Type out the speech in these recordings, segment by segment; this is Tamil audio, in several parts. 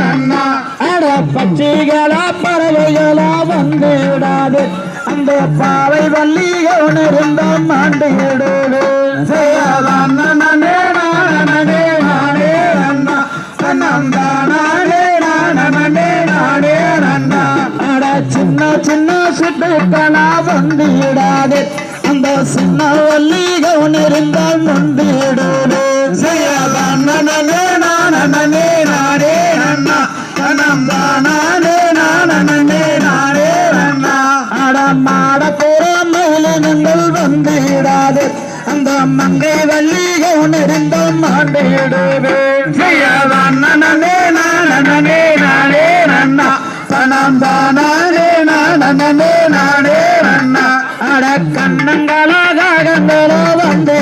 நன்னா அட பச்சைகளா பறவைகளா வந்து விடாது அந்த பாவை வள்ளிக உணர்ந்த மாண்டு விடுது செய்யலாம் சின்ன சின்ன அந்த சின்ன வள்ளிகள் இருந்தால் நொந்து விடுது அந்த மங்கை வள்ளிக உணர்ந்த மாண்டு விடுது நானே நானே நன்னா தனம் தானே நானே நானே நன்னா அட கண்ணங்களாக வந்து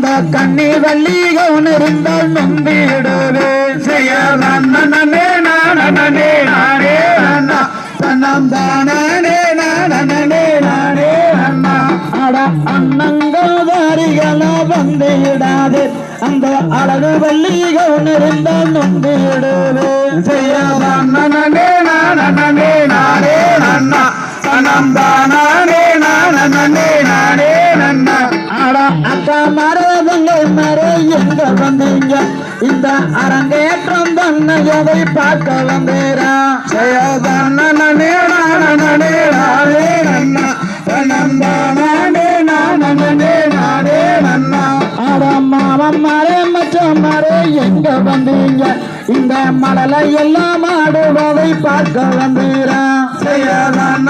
அந்த கண்ணி வள்ளிக உணர்ந்தால் நம்பிடுது செய்யலாம் நன்னே நானே நானே அண்ணா. தன்னம் தானே நானே நானே அண்ணா. அட அண்ணங்கள் வாரிகளோ வந்து அந்த அழகு வள்ளிக உணர்ந்தால் நம்பிடுது செய்யலாம் நன்னே நானே நானே அண்ணா. தனம் தானே நானே அக்கா மரதங்கள் வந்தீங்க. இந்த அரங்கேற்றம் தன்னையதை பார்க்க வந்தேரா செய்யலாம் நானே நானே நன்னா தனம் நானே நானே நன்னா அட மாமன் மரே மற்ற மரே எங்க வந்தீங்க? இந்த மடலை எல்லாம் ஆடுவதை பார்க்க வந்தீரா செய்யலாம்